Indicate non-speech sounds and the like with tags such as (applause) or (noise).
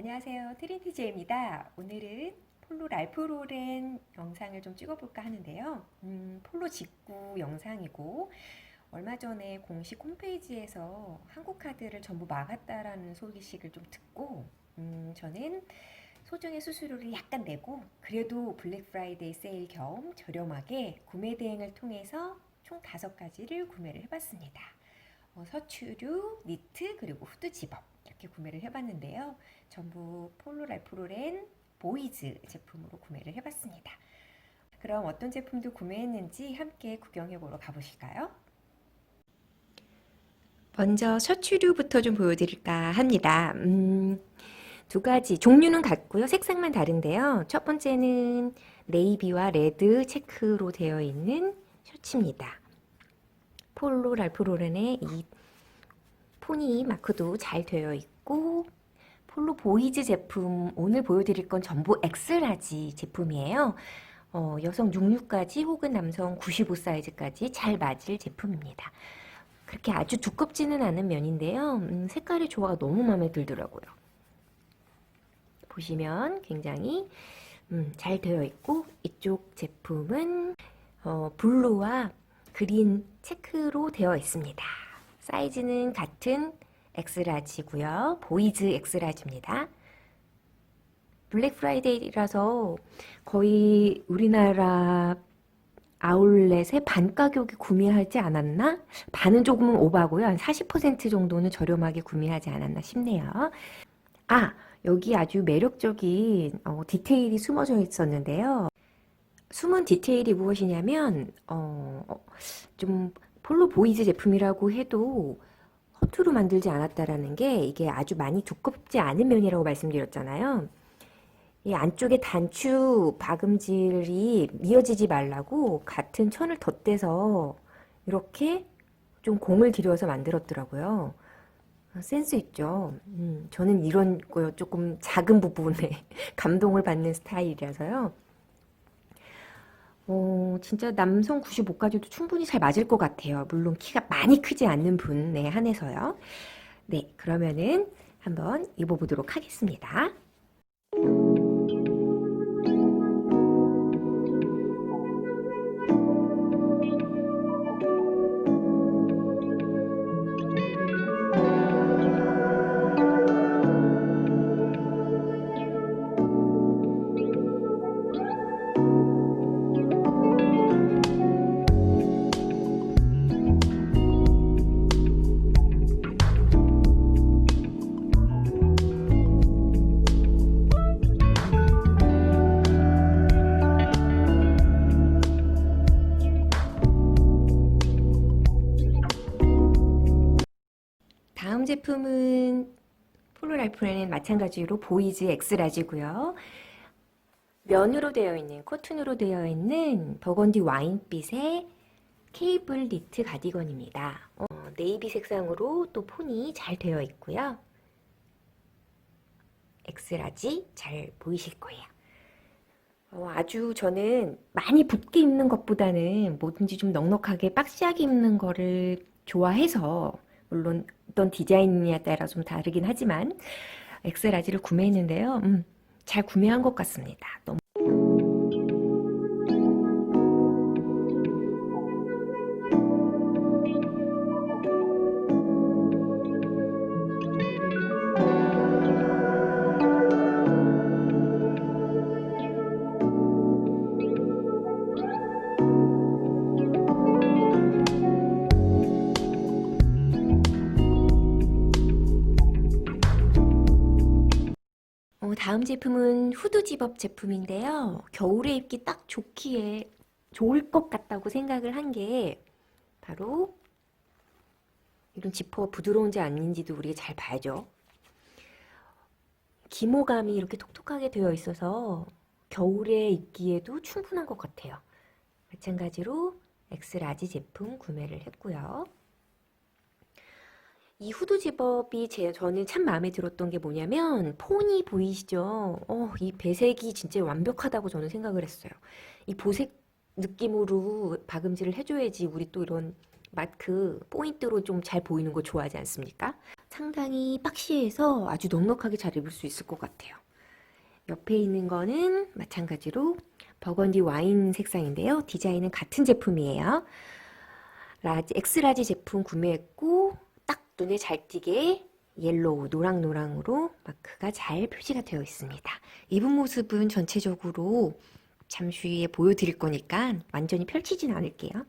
안녕하세요. 트리피제입니다. 오늘은 폴로 랄프 로렌 영상을 좀 찍어볼까 하는데요. 음, 폴로 직구 영상이고 얼마 전에 공식 홈페이지에서 한국 카드를 전부 막았다라는 소식을 좀 듣고 음, 저는 소정의 수수료를 약간 내고 그래도 블랙 프라이데이 세일 겸 저렴하게 구매 대행을 통해서 총 다섯 가지를 구매를 해봤습니다. 어, 서추류, 니트, 그리고 후드 집업 이렇게 구매를 해봤는데요. 전부 폴로 랄프로렌 보이즈 제품으로 구매를 해봤습니다. 그럼 어떤 제품도 구매했는지 함께 구경해 보러 가보실까요? 먼저 셔츠류부터 좀 보여드릴까 합니다. 음, 두 가지 종류는 같고요. 색상만 다른데요. 첫 번째는 네이비와 레드 체크로 되어 있는 셔츠입니다. 폴로 랄프로렌의 이 포니 마크도 잘 되어 있고 폴로 보이즈 제품 오늘 보여드릴 건 전부 엑스라지 제품이에요. 어, 여성 66까지 혹은 남성 95 사이즈까지 잘 맞을 제품입니다. 그렇게 아주 두껍지는 않은 면인데요. 음, 색깔이 좋아 너무 마음에 들더라고요. 보시면 굉장히 음, 잘 되어 있고 이쪽 제품은 어, 블루와 그린 체크로 되어 있습니다. 사이즈는 같은 엑스라지고요. 보이즈 엑스라지입니다. 블랙 프라이데이라서 거의 우리나라 아울렛에 반 가격에 구매하지 않았나? 반은 조금은 오바고요. 한 40% 정도는 저렴하게 구매하지 않았나 싶네요. 아, 여기 아주 매력적인 어, 디테일이 숨어져 있었는데요. 숨은 디테일이 무엇이냐면 어, 좀 폴로 보이즈 제품이라고 해도 허투루 만들지 않았다라는 게 이게 아주 많이 두껍지 않은 면이라고 말씀드렸잖아요. 이 안쪽에 단추 박음질이 미어지지 말라고 같은 천을 덧대서 이렇게 좀 공을 들여서 만들었더라고요. 센스 있죠. 음, 저는 이런 거 조금 작은 부분에 (laughs) 감동을 받는 스타일이라서요. 어, 진짜 남성 95까지도 충분히 잘 맞을 것 같아요. 물론 키가 많이 크지 않는 분에 한해서요. 네, 그러면은 한번 입어보도록 하겠습니다. 제품은 폴로랄프레는 마찬가지로 보이즈 엑스라지고요. 면으로 되어 있는 코튼으로 되어 있는 버건디 와인빛의 케이블 니트 가디건입니다. 어, 네이비 색상으로 또 폰이 잘 되어 있고요. 엑스라지 잘 보이실 거예요. 어, 아주 저는 많이 붓게 입는 것보다는 뭐든지 좀 넉넉하게 박시하게 입는 거를 좋아해서 물론 어떤 디자인이냐에 따라 좀 다르긴 하지만 엑스라지를 구매했는데요. 음, 잘 구매한 것 같습니다. 너무 다음 제품은 후드 집업 제품인데요. 겨울에 입기 딱 좋기에 좋을 것 같다고 생각을 한 게 바로 이런 지퍼가 부드러운지 아닌지도 우리가 잘 봐야죠. 기모감이 이렇게 톡톡하게 되어 있어서 겨울에 입기에도 충분한 것 같아요. 마찬가지로 엑스라지 제품 구매를 했고요. 이 후드 집업이 제, 저는 참 마음에 들었던 게 뭐냐면 폰이 보이시죠? 어, 이 배색이 진짜 완벽하다고 저는 생각을 했어요. 이 보색 느낌으로 박음질을 해줘야지 우리 또 이런 마크 포인트로 좀 잘 보이는 거 좋아하지 않습니까? 상당히 박시해서 아주 넉넉하게 잘 입을 수 있을 것 같아요. 옆에 있는 거는 마찬가지로 버건디 와인 색상인데요. 디자인은 같은 제품이에요. 라지, 엑스라지 제품 구매했고 딱 눈에 잘 띄게 옐로우, 노랑노랑으로 마크가 잘 표시가 되어 있습니다. 입은 모습은 전체적으로 잠시 후에 보여드릴 거니까 완전히 펼치진 않을게요.